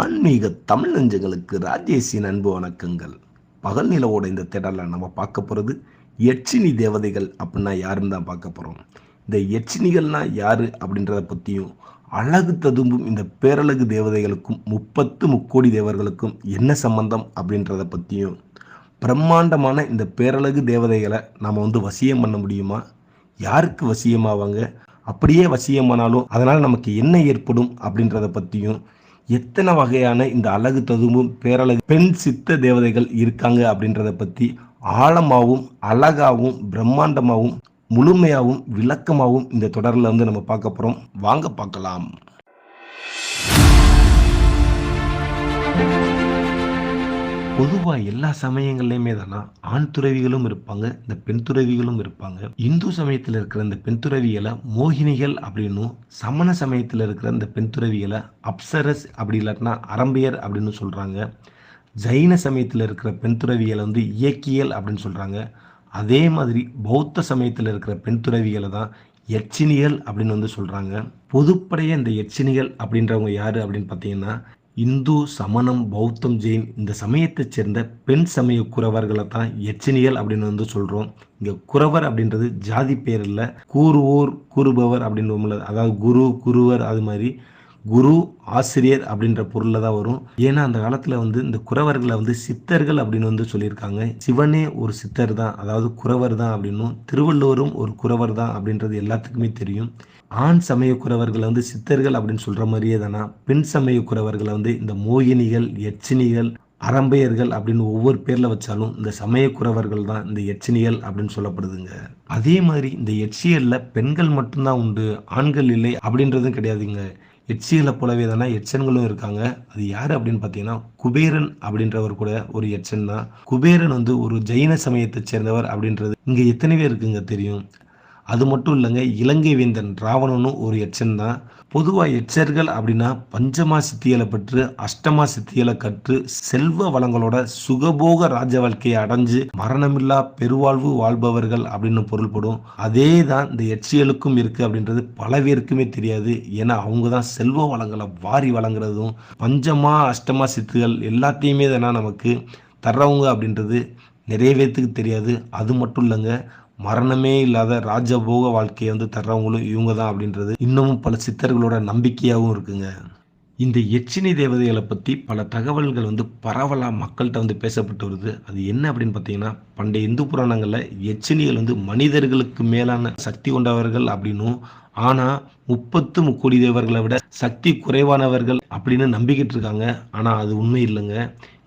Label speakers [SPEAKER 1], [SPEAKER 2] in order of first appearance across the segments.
[SPEAKER 1] ஆன்மீக தமிழ் நெஞ்சங்களுக்கு ராஜேஷின் அன்பு வணக்கங்கள். பகல் நிலவோட இந்த திடலில் நம்ம பார்க்க போகிறது யட்சினி தேவதைகள் அப்படின்னா யாருன்னு தான் பார்க்க போகிறோம் இந்த யட்சினிகள்னா யார் அப்படின்றத பற்றியும் அழகு ததும்பும் இந்த பேரழகு தேவதைகளுக்கும் முப்பத்து முக்கோடி தேவர்களுக்கும் என்ன சம்பந்தம் அப்படின்றத பற்றியும் பிரம்மாண்டமான இந்த பேரழகு தேவதைகளை நாம் வந்து வசியம் பண்ண முடியுமா? யாருக்கு வசியமாவாங்க? அப்படியே வசியமானாலும் அதனால் நமக்கு என்ன ஏற்படும் அப்படின்றத பற்றியும் எத்தனை வகையான இந்த அழகு ததும்பும் பேரழகு பெண் சித்த தேவதைகள் இருக்காங்க அப்படின்றத பற்றி ஆழமாகவும் அழகாகவும் பிரம்மாண்டமாகவும் முழுமையாகவும் விளக்கமாகவும் இந்த தொடரில் வந்து நம்ம பார்க்க போகிறோம் வாங்க பார்க்கலாம். பொதுவாக எல்லா சமயங்கள்லையுமே தானா ஆண் துறவிகளும் இருப்பாங்க இந்த பெண் துறவிகளும் இருப்பாங்க. இந்து சமயத்தில் இருக்கிற இந்த பெண் துறவிகளை மோகினிகள் அப்படின்னும் சமண சமயத்தில் இருக்கிற இந்த பெண் துறவிகளை அப்சரஸ் அப்படி இல்லாட்டினா அரம்பியர் அப்படின்னு சொல்கிறாங்க ஜைன சமயத்தில் இருக்கிற பெண் துறவிகளை வந்து இயக்கியல் அப்படின்னு சொல்கிறாங்க அதே மாதிரி பௌத்த சமயத்தில் இருக்கிற பெண் துறவிகளை தான் யட்சினிகள் அப்படின்னு வந்து சொல்கிறாங்க பொதுப்படைய இந்த யட்சினிகள் அப்படின்றவங்க யார் அப்படின்னு பார்த்தீங்கன்னா இந்து சமணம் பௌத்தம் ஜெயின் இந்த சமயத்தைச் சேர்ந்த பெண் சமய குறவர்களை தான் எச்சினியல் அப்படின்னு வந்து சொல்கிறோம் இங்கே குறவர் அப்படின்றது ஜாதி பேர் இல்லை கூறுவோர் கூறுபவர் அப்படின்னு அதாவது குரு குருவர் அது மாதிரி குரு ஆசிரியர் அப்படின்ற பொருளில் தான் வரும். ஏன்னா அந்த காலத்தில் வந்து இந்த குறவர்களை வந்து சித்தர்கள் அப்படின்னு வந்து சொல்லியிருக்காங்க. சிவனே ஒரு சித்தர் தான். அதாவது குறவர் தான் அப்படின்னும் திருவள்ளுவரும் ஒரு குறவர் தான் அப்படின்றது எல்லாத்துக்குமே தெரியும். ஆண் சமய குறவர்களை வந்து சித்தர்கள் அப்படின்னு சொல்கிற மாதிரியே தானா? பெண் சமய குறவர்களை வந்து இந்த மோகினிகள் எச்சினிகள் அரம்பையர்கள் அப்படின்னு ஒவ்வொரு பேரில் வச்சாலும் இந்த சமய குறவர்கள் தான் இந்த எச்சினியல் அப்படின்னு சொல்லப்படுதுங்க. அதே மாதிரி இந்த எச்சியலில் பெண்கள் மட்டும்தான் உண்டு ஆண்கள் இல்லை அப்படின்றதும் கிடையாதுங்க. எட்சிகளை போலவே தானே எச்சன்களும் இருக்காங்க. அது யார் அப்படின்னு பார்த்தீங்கன்னா குபேரன் அப்படின்றவர் கூட ஒரு எச்சன் தான். குபேரன் வந்து ஒரு ஜெயின சமயத்தை சேர்ந்தவர் அப்படின்றது இங்கே எத்தனை பேர் இருக்குங்க தெரியும்? அது மட்டும் இல்லைங்க இலங்கை வேந்தன் ராவணனும் ஒரு எச்சன் தான். பொதுவாக எச்சர்கள் அப்படின்னா பஞ்சமா சித்தியலை பெற்று அஷ்டமா சித்தியலை கற்று செல்வ வளங்களோட சுகபோக ராஜ வாழ்க்கையை அடைஞ்சு மரணமில்லா பெருவாழ்வு வாழ்பவர்கள் அப்படின்னு பொருள்படும். அதே தான் இந்த எச்சியலுக்கும் இருக்கு அப்படின்றது பல பேருக்குமே தெரியாது. ஏன்னா அவங்க தான் செல்வ வளங்களை வாரி வழங்குறதும் பஞ்சமா அஷ்டமா சித்துகள் எல்லாத்தையுமே தானே நமக்கு தர்றவங்க அப்படின்றது நிறைய பேர்த்துக்கு தெரியாது. அது மட்டும் இல்லைங்க மரணமே இல்லாத ராஜபோக வாழ்க்கையை வந்து தர்றவங்களும் இவங்க தான் அப்படின்றது இன்னமும் பல சித்தர்களோட நம்பிக்கையாகவும் இருக்குங்க. இந்த எச்சினி தேவதைகளை பற்றி பல தகவல்கள் வந்து பரவலாக மக்கள்கிட்ட வந்து பேசப்பட்டு வருது. அது என்ன அப்படின்னு பார்த்தீங்கன்னா பண்டைய இந்து புராணங்களில் எச்சினிகள் வந்து மனிதர்களுக்கு மேலான சக்தி கொண்டவர்கள் அப்படின்னும் ஆனால் முப்பத்து முக்கோடி தேவர்களை விட சக்தி குறைவானவர்கள் அப்படின்னு நம்பிக்கிட்டு இருக்காங்க. ஆனால் அது உண்மை இல்லைங்க.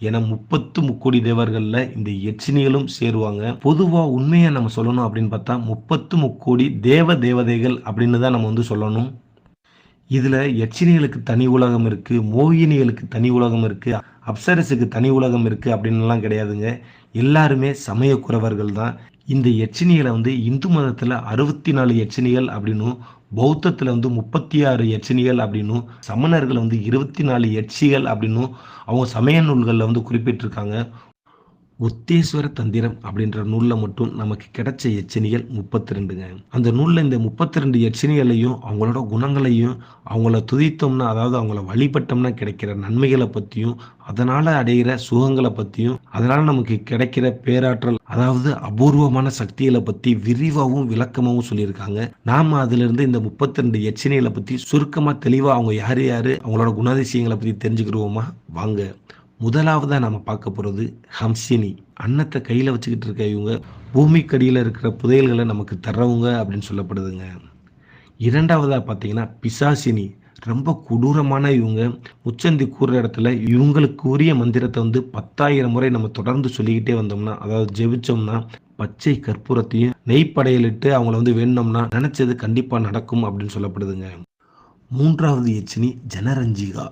[SPEAKER 1] ஏன்னா முப்பத்து முக்கோடி தேவர்களில் இந்த எச்சினிகளும் சேருவாங்க. பொதுவாக உண்மையை நம்ம சொல்லணும் அப்படின்னு பார்த்தா முப்பத்து முக்கோடி தேவ தேவதைகள் அப்படின்னு தான் நம்ம வந்து சொல்லணும். இதில் எச்சினிகளுக்கு தனி உலகம் இருக்குது மோகினிகளுக்கு தனி உலகம் இருக்குது அப்சரஸுக்கு தனி உலகம் இருக்குது அப்படின்லாம் கிடையாதுங்க. எல்லாருமே சமயக்குறவர்கள் தான். இந்த எச்சினிகளை வந்து இந்து மதத்தில் அறுபத்தி நாலு எச்சினிகள் அப்படின்னும் பௌத்தத்தில் வந்து முப்பத்தி ஆறு எச்சினிகள் அப்படின்னும் சமணர்கள் வந்து இருபத்தி நாலு எச்சிகள் அப்படின்னும் அவங்க சமய நூல்களில் வந்து குறிப்பிட்டிருக்காங்க. உத்தேஸ்வர தந்திரம் அப்படின்ற நூலில் மட்டும் நமக்கு கிடைச்ச எச்சனிகள் முப்பத்தி ரெண்டுங்க அந்த நூலில் இந்த முப்பத்தி ரெண்டு எச்சனிகளையும் அவங்களோட குணங்களையும் அவங்கள துதித்தோம்னா அதாவது அவங்கள வழிபட்டோம்னா கிடைக்கிற நன்மைகளை பற்றியும் அதனால் அடைகிற சுகங்களை பற்றியும் அதனால் நமக்கு கிடைக்கிற பேராற்றல் அதாவது அபூர்வமான சக்திகளை பற்றி விரிவாகவும் விளக்கமாகவும் சொல்லியிருக்காங்க. நாம் அதிலிருந்து இந்த முப்பத்தி ரெண்டு எச்சனிகளை பற்றி சுருக்கமாக தெளிவாக அவங்க யார் யார் அவங்களோட குணாதிசயங்களை பற்றி தெரிஞ்சுக்கிடுவோமா? வாங்க. முதலாவதாக நம்ம பார்க்க போகிறது ஹம்சினி. அன்னத்தை கையில் வச்சுக்கிட்டு இருக்க இவங்க பூமிக்கடியில் இருக்கிற புதையல்களை நமக்கு தர்றவங்க அப்படின்னு சொல்லப்படுதுங்க. இரண்டாவதாக பார்த்தீங்கன்னா பிசாசினி. ரொம்ப கொடூரமான இவங்க. உச்சந்தி கூறுற இடத்துல இவங்களுக்கு உரிய மந்திரத்தை வந்து பத்தாயிரம் முறை நம்ம தொடர்ந்து சொல்லிக்கிட்டே வந்தோம்னா அதாவது ஜெபிச்சோம்னா பச்சை கற்பூரத்தையும் நெய்ப்படையலிட்டு அவங்கள வந்து வேணும்னா நினச்சது கண்டிப்பாக நடக்கும் அப்படின்னு சொல்லப்படுதுங்க. மூன்றாவது எச்சினி ஜனரஞ்சிகா.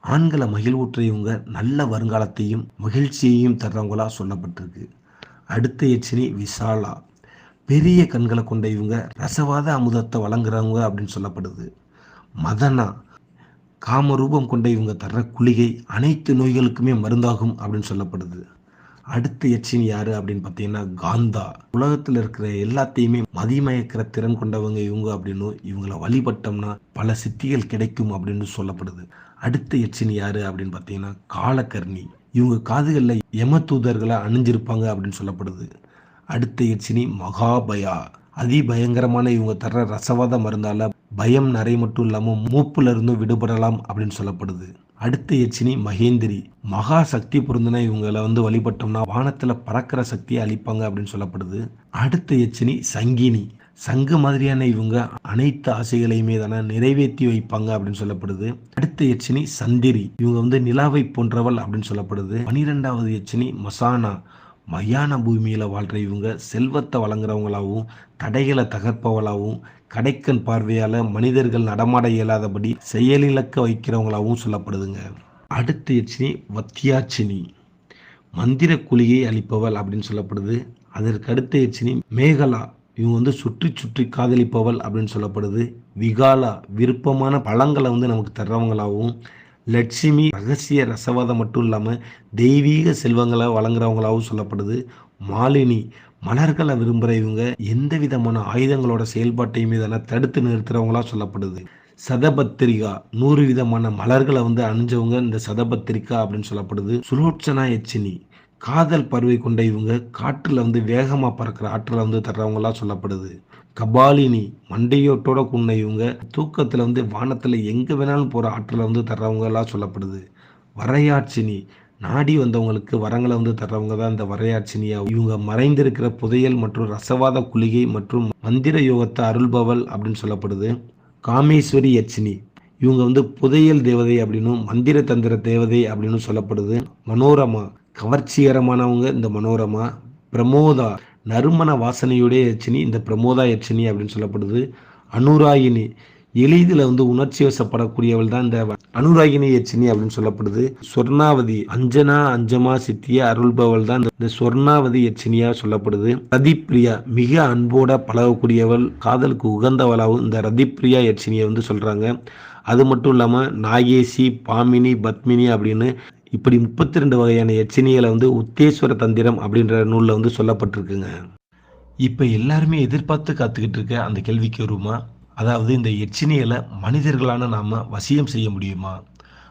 [SPEAKER 1] ஆண்களை மகிழ்வுற்ற இவங்க நல்ல வருங்காலத்தையும் மகிழ்ச்சியையும் தர்றவங்களா சொல்லப்பட்டிருக்கு. அடுத்த எச்சினி விசாலா. பெரிய கண்களை கொண்ட இவங்க ரசவாத அமுதத்தை வழங்குறவங்க அப்படின்னு சொல்லப்படுது. மதனா. காமரூபம் கொண்ட இவங்க தர்ற குளிகை அனைத்து நோய்களுக்குமே மருந்தாகும் அப்படின்னு சொல்லப்படுது. அடுத்த எச்சின் யாரு அப்படின்னு பார்த்தீங்கன்னா காந்தா. உலகத்தில் இருக்கிற எல்லாத்தையுமே மதிமயக்கிற திறன் கொண்டவங்க இவங்க அப்படின்னு இவங்கள வழிபட்டோம்னா பல சித்திகள் கிடைக்கும் அப்படின்னு சொல்லப்படுது. அடுத்த எச்சின் யார் அப்படின்னு பார்த்தீங்கன்னா காலக்கர்ணி. இவங்க காதுகளில் யமதூதர்களை அணிஞ்சிருப்பாங்க அப்படின்னு சொல்லப்படுது. அடுத்த எச்சினி மகாபயா. அதிபயங்கரமான இவங்க தர்ற ரசவாத மருந்தால் பயம் நிறைய மட்டும் இல்லாமல் மூப்புல இருந்தும் விடுபடலாம் அப்படின்னு சொல்லப்படுது. அடுத்த எச்சினி மகேந்திரி. மகா சக்தி பொருந்தின இவங்களை வந்து வழிபட்டோம்னா வானத்தில் பறக்கிற சக்தியை அளிப்பாங்க அப்படின்னு சொல்லப்படுது. அடுத்த எச்சினி சங்கினி. சங்கு மாதிரியான இவங்க அனைத்து ஆசைகளையுமே தானே நிறைவேற்றி வைப்பாங்க அப்படின்னு சொல்லப்படுது. அடுத்த எச்சினி சந்திரி. இவங்க வந்து நிலாவை போன்றவள் அப்படின்னு சொல்லப்படுது. பனிரெண்டாவது எச்சினி மசானா. மயான பூமியில் வாழ்கிற இவங்க செல்வத்தை வழங்குறவங்களாகவும் தடைகளை தகர்ப்பவளாகவும் கடைக்கன் பார்வையால் மனிதர்கள் நடமாட இயலாதபடி செயலிழக்க வைக்கிறவங்களாகவும் சொல்லப்படுதுங்க. அடுத்த எச்சினி வத்தியாச்சினி. மந்திர குழியை அளிப்பவள் அப்படின்னு சொல்லப்படுது. அதற்கு அடுத்த எச்சினி மேகலா. இவங்க வந்து சுற்றி சுற்றி காதலிப்பவள் அப்படின்னு சொல்லப்படுது. விகாலா விருப்பமான பழங்களை வந்து நமக்கு தர்றவங்களாகவும் லட்சுமி ரகசிய ரசவாதம் மட்டும் இல்லாமல் தெய்வீக செல்வங்களை வழங்குறவங்களாகவும் சொல்லப்படுது. மாலினி மலர்களை விரும்புகிற இவங்க எந்த விதமான ஆயுதங்களோட செயல்பாட்டையும் இதெல்லாம் தடுத்து நிறுத்துறவங்களா சொல்லப்படுது. சதபத்திரிகா நூறு விதமான மலர்களை வந்து அணிஞ்சவங்க இந்த சதபத்திரிகா அப்படின்னு சொல்லப்படுது. சுலோச்சனா எச்சினி காதல் பருவை கொண்ட இவங்க காற்றில் வந்து வேகமாக பறக்கிற ஆற்றலை வந்து தர்றவங்களா சொல்லப்படுது. கபாலினி மண்டையோட்டோட கொண்ட இவங்க தூக்கத்தில் வந்து வானத்தில் எங்கே வேணாலும் போகிற ஆற்றலை வந்து தர்றவங்களா சொல்லப்படுது. வரையாட்சினி நாடி வந்தவங்களுக்கு வரங்களை வந்து தர்றவங்க தான் இந்த வரையாட்சினியா. இவங்க மறைந்திருக்கிற புதையல் மற்றும் ரசவாத குளிகை மற்றும் மந்திர யோகத்தை அருள்பவள் அப்படின்னு சொல்லப்படுது. காமேஸ்வரி யட்சினி இவங்க வந்து புதையல் தேவதை அப்படின்னும் மந்திர தந்திர தேவதை அப்படின்னு சொல்லப்படுது. மனோரமா கவர்ச்சிகரமானவங்க இந்த மனோரமா. பிரமோதா நறுமண வாசனையுடைய யட்சினி இந்த பிரமோதா யட்சினி அப்படின்னு சொல்லப்படுது. அனுராயினி எளிதில் வந்து உணர்ச்சி வசப்படக்கூடியவள் தான் இந்த அனுராகினி யட்சினி அப்படின்னு சொல்லப்படுது. சொர்ணாவதி அஞ்சனா அஞ்சமா சித்திய அருள்பவள் தான் இந்த சொர்ணாவதி யட்சினியா சொல்லப்படுது. ரதிப்பிரியா மிக அன்போட பழகக்கூடியவள் காதலுக்கு உகந்தவளாகவும் இந்த ரதிப்பிரியா யட்சினியை வந்து சொல்றாங்க. அது மட்டும் இல்லாமல் நாகேசி பாமினி பத்மினி அப்படின்னு இப்படி முப்பத்தி ரெண்டு வகையான எச்சினிகளை வந்து உத்தேஸ்வர தந்திரம் அப்படின்ற நூலில் வந்து சொல்லப்பட்டிருக்குங்க. இப்போ எல்லாருமே எதிர்பார்த்து காத்துக்கிட்டு இருக்க அந்த கேள்விக்கு வருமா? அதாவது இந்த எச்சினியலை மனிதர்களான நாம் வசியம் செய்ய முடியுமா?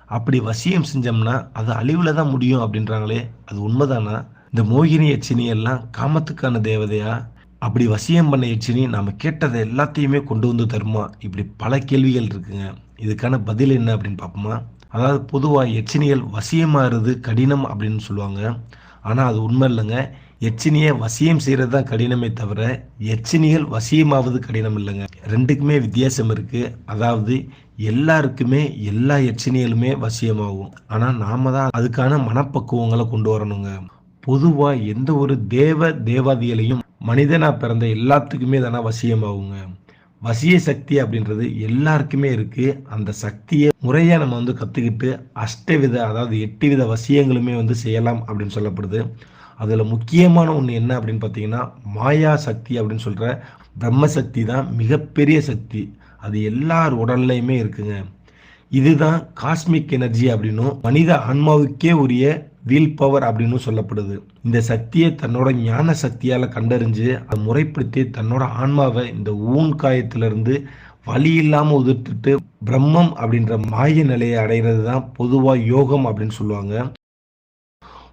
[SPEAKER 1] அப்படி வசியம் செஞ்சோம்னா அது அழிவில் தான் முடியும் அப்படின்றாங்களே அது உண்மைதானா? இந்த மோகினி எச்சினியெல்லாம் காமத்துக்கான தேவதையா? அப்படி வசியம் பண்ண எச்சினி நாம் கேட்டதை எல்லாத்தையுமே கொண்டு வந்து தருமா? இப்படி பல கேள்விகள் இருக்குங்க. இதுக்கான பதில் என்ன அப்படின்னு பார்ப்போமா? அதாவது பொதுவாக எச்சினியல் வசியமாகிறது கடினம் அப்படின்னு சொல்லுவாங்க. ஆனால் அது உண்மை இல்லைங்க. எச்சினியை வசியம் செய்கிறது தான் கடினமே தவிர எச்சினிகள் வசியமாவது கடினம் இல்லைங்க. ரெண்டுக்குமே வித்தியாசம் இருக்குது அதாவது எல்லாருக்குமே எல்லா எச்சினிகளுமே வசியமாகும். ஆனால் நாம தான் அதுக்கான மனப்பக்குவங்களை கொண்டு வரணுங்க. பொதுவாக எந்த ஒரு தேவ தேவாதிகளையும் மனிதனாக பிறந்த எல்லாத்துக்குமே தானே வசியமாகுங்க. வசிய சக்தி அப்படின்றது எல்லாருக்குமே இருக்கு. அந்த சக்தியை முறையா நம்ம வந்து கத்துக்கிட்டு அஷ்டவித அதாவது எட்டு வித வசியங்களுமே வந்து செய்யலாம் அப்படின்னு சொல்லப்படுது. அதுல முக்கியமான ஒண்ணு என்ன அப்படின்னு பார்த்தீங்கன்னா மாயா சக்தி அப்படின்னு சொல்ற பிரம்ம சக்தி தான் மிகப்பெரிய சக்தி. அது எல்லார் உடல்லையுமே இருக்குங்க. இதுதான் காஸ்மிக் எனர்ஜி அப்படின்னும் மனித ஆன்மாவுக்கே உரிய வில் பவர் அப்படின்னு சொல்லப்படுது. இந்த சக்தியை தன்னோட ஞான சக்தியால கண்டறிஞ்சு அதை முறைப்படுத்தி தன்னோட ஆன்மாவை இந்த ஊன் காயத்திலிருந்து வழி இல்லாம உதிர்த்துட்டு பிரம்மம் அப்படின்ற மாய நிலையை அடைகிறது தான் பொதுவா யோகம் அப்படின்னு சொல்லுவாங்க.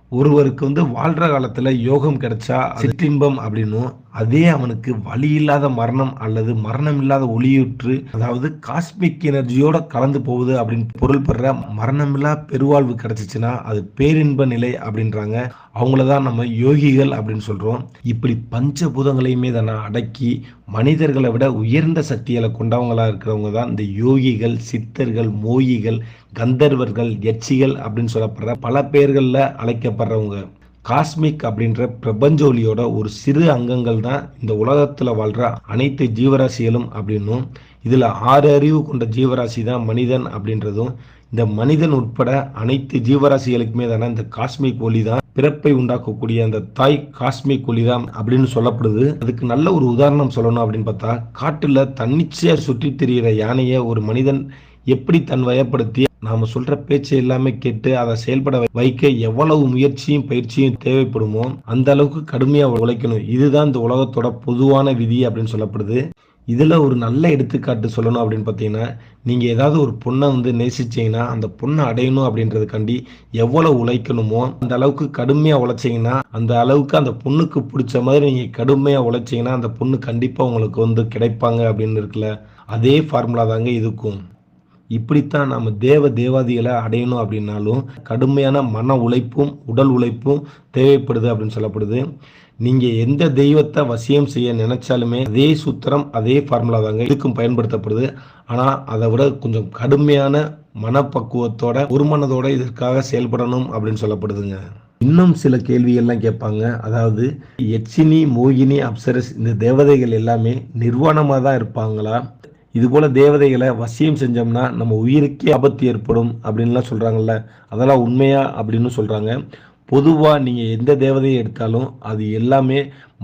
[SPEAKER 1] ஒருவருக்கு வந்து வாழ்ற காலத்துல யோகம் கிடைச்சா சிற்றின்பம் அப்படின்னும் அதே அவனுக்கு வழி இல்லாத மரணம் அல்லது மரணம் இல்லாத ஒளியுற்று அதாவது காஸ்மிக் எனர்ஜியோட கலந்து போகுது அப்படின்னு பொருள் பெற மரணமில்லா பெருவாழ்வு கிடைச்சிச்சுன்னா அது பேரின்ப நிலை அப்படின்றாங்க. அவங்களதான் நம்ம யோகிகள் அப்படின்னு சொல்றோம். இப்படி பஞ்சபூதங்களையுமே தன்னை அடக்கி மனிதர்களை விட உயர்ந்த சக்திகளை கொண்டவங்களா இருக்கிறவங்க தான் இந்த யோகிகள் சித்தர்கள் மோகிகள் கந்தர்வர்கள் யட்சிகள் அப்படின்னு சொல்லப்படுற பல பேர்களில் அழைக்கப்படுறவங்க. காஸ்மிக் அப்படின்ற பிரபஞ்சோலியோட ஒரு சிறு அங்கங்கள் தான் இந்த உலகத்துல வாழ்ற அனைத்து ஜீவராசிகளும் அப்படின்னும் இதுல ஆறு அறிவு கொண்ட ஜீவராசி தான் மனிதன் அப்படின்றதும் இந்த மனிதன் உட்பட அனைத்து ஜீவராசிகளுக்குமே தானே இந்த காஸ்மிக் ஒளி தான் பிறப்பை உண்டாக்கக்கூடிய அந்த தாய் காஸ்மிக் ஒலி தான் அப்படின்னு சொல்லப்படுது. அதுக்கு நல்ல ஒரு உதாரணம் சொல்லணும் அப்படின்னு பார்த்தா காட்டுல தன்னிச்சையா சுற்றி திரியிற யானையை ஒரு மனிதன் எப்படி தன் வயப்படுத்தி நாம சொல்ற பேச்சை எல்லாமே கேட்டு அதை செயல்பட வைக்க எவ்வளவு முயற்சியும் பயிற்சியும் தேவைப்படுமோ அந்த அளவுக்கு கடுமையா உழைக்கணும். இதுதான் இந்த உலகத்தோட பொதுவான விதி அப்படின்னு சொல்லப்படுது. இதில் ஒரு நல்ல எடுத்துக்காட்டு சொல்லணும் அப்படின்னு பார்த்தீங்கன்னா நீங்கள் ஏதாவது ஒரு பொண்ணை வந்து நேசிச்சீங்கன்னா அந்த பொண்ணை அடையணும் அப்படின்றதுக்காண்டி எவ்வளோ உழைக்கணுமோ அந்த அளவுக்கு கடுமையாக உழைச்சிங்கன்னா அந்த அளவுக்கு அந்த பொண்ணுக்கு பிடிச்ச மாதிரி நீங்கள் கடுமையாக உழைச்சிங்கன்னா அந்த பொண்ணு கண்டிப்பாக உங்களுக்கு வந்து கிடைப்பாங்க அப்படின்னு இருக்குல்ல அதே ஃபார்முலா தாங்க இதுக்கும். இப்படித்தான் நம்ம தேவ தேவாதிகளை அடையணும் அப்படின்னாலும் கடுமையான மன உழைப்பும் உடல் உழைப்பும் தேவைப்படுது அப்படின்னு சொல்லப்படுது. நீங்கள் எந்த தெய்வத்தை வசியம் செய்ய நினைச்சாலுமே அதே சூத்திரம் அதே ஃபார்முலா தாங்க இதுக்கும் பயன்படுத்தப்படுது. ஆனால் அதை விட கொஞ்சம் கடுமையான மனப்பக்குவத்தோட ஒருமனதோட இதற்காக செயல்படணும் அப்படின்னு சொல்லப்படுதுங்க. இன்னும் சில கேள்விகள்லாம் கேட்பாங்க. அதாவது எச்சினி மோகினி அப்சரஸ் இந்த தேவதைகள் எல்லாமே நிர்வாணமாக தான் இருப்பாங்களா? இது போல தேவதைகளை வசியம் செஞ்சோம்னா நம்ம உயிருக்கே ஆபத்து ஏற்படும் அப்படின்லாம் சொல்கிறாங்கல்ல அதெல்லாம் உண்மையா அப்படின்னு சொல்கிறாங்க பொதுவாக நீங்கள் எந்த தேவதையை எடுத்தாலும் அது எல்லாமே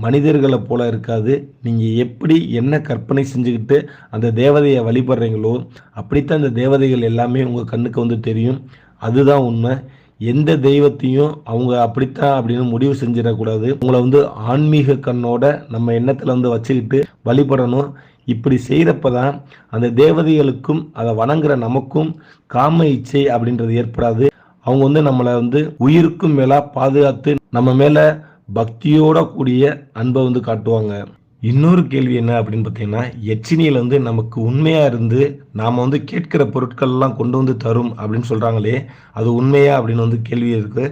[SPEAKER 1] மனிதர்களை போல இருக்காது. நீங்கள் எப்படி என்ன கற்பனை செஞ்சுக்கிட்டு அந்த தேவதையை வழிபடுறீங்களோ அப்படித்தான் அந்த தேவதைகள் எல்லாமே உங்கள் கண்ணுக்கு வந்து தெரியும். அதுதான் உண்மை. எந்த தெய்வத்தையும் அவங்க அப்படித்தான் அப்படின்னு முடிவு செஞ்சிடக்கூடாது. உங்களை வந்து ஆன்மீக கண்ணோட நம்ம எண்ணத்தில் வந்து வச்சுக்கிட்டு வழிபடணும். இப்படி செய்கிறப்ப தான் அந்த தேவதைகளுக்கும் அதை வணங்குற நமக்கும் காம இச்சை அப்படின்றது ஏற்படாது. அவங்க வந்து நம்மளை வந்து உயிருக்கும் மேலா பாதுகாத்து நம்ம மேலே பக்தியோட கூடிய அன்பை வந்து காட்டுவாங்க. இன்னொரு கேள்வி என்ன அப்படின்னு பார்த்தீங்கன்னா எச்சினியில் வந்து நமக்கு உண்மையாக இருந்து நாம வந்து கேட்கிற பொருட்கள் எல்லாம் கொண்டு வந்து தரும் அப்படின்னு சொல்கிறாங்களே அது உண்மையா அப்படின்னு வந்து கேள்வி இருக்குது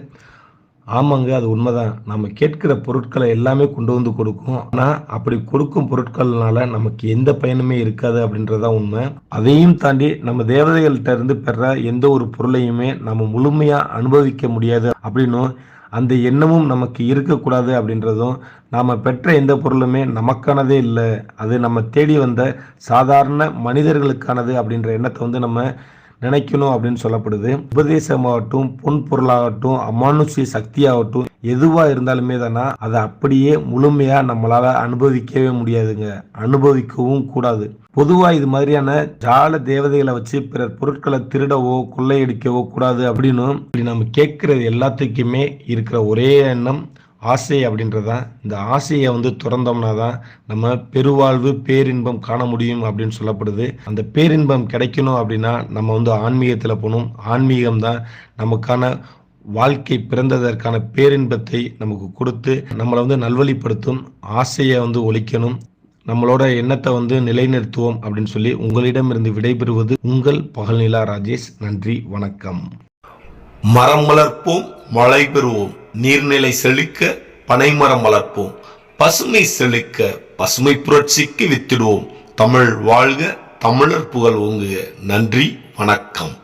[SPEAKER 1] ஆமாங்க அது உண்மைதான். நம்ம கேட்கிற பொருட்களை எல்லாமே கொண்டு வந்து கொடுக்கும். ஆனா அப்படி கொடுக்கும் பொருட்கள்னால நமக்கு எந்த பயனுமே இருக்காது அப்படின்றதான் உண்மை. அதையும் தாண்டி நம்ம தேவதைகள்கிட்ட இருந்து பெற எந்த ஒரு பொருளையுமே நம்ம முழுமையா அனுபவிக்க முடியாது அப்படின்னும் அந்த எண்ணமும் நமக்கு இருக்கக்கூடாது அப்படின்றதும் நாம பெற்ற எந்த பொருளுமே நமக்கானதே இல்லை. அது நம்ம தேடி வந்த சாதாரண மனிதர்களுக்கானது அப்படின்ற எண்ணத்தை வந்து நம்ம நினைக்கணும் அப்படின்னு சொல்லப்படுது. உபதேசமாகட்டும் பொன் பொருளாகட்டும் அமானுஷ்ய சக்தியாகட்டும் எதுவா இருந்தாலுமே தானா அதை அப்படியே முழுமையா நம்மளால அனுபவிக்கவே முடியாதுங்க. அனுபவிக்கவும் கூடாது. பொதுவா இது மாதிரியான ஜால தேவதைகளை வச்சு பிறர் பொருட்களை திருடவோ கொள்ளையடிக்கவோ கூடாது அப்படின்னு இப்படி நம்ம கேட்கறது எல்லாத்துக்குமே இருக்கிற ஒரே எண்ணம் ஆசை அப்படின்றதான் இந்த ஆசையை வந்து துறந்தோம்னா தான் நம்ம பெருவாழ்வு பேரின்பம் காண முடியும் அப்படின்னு சொல்லப்படுது. அந்த பேரின்பம் கிடைக்கணும் அப்படின்னா நம்ம வந்து ஆன்மீகத்தில் போகணும். ஆன்மீகம் தான் நமக்கான வாழ்க்கை பிறந்ததற்கான பேரின்பத்தை நமக்கு கொடுத்து நம்மளை வந்து நல்வழிப்படுத்தும். ஆசையை வந்து ஒழிக்கணும். நம்மளோட எண்ணத்தை வந்து நிலைநிறுத்துவோம் அப்படின்னு சொல்லி உங்களிடமிருந்து விடைபெறுவது உங்கள் பகல்நிலா ராஜேஷ். நன்றி வணக்கம்.
[SPEAKER 2] மரம் வளர்ப்போம் மழை பெறுவோம். நீர்நிலை செழிக்க பனைமரம் வளர்ப்போம். பசுமை செழிக்க பசுமை புரட்சிக்கு வித்திடுவோம். தமிழ் வாழ்க தமிழர் புகழ் ஓங்குக. நன்றி வணக்கம்.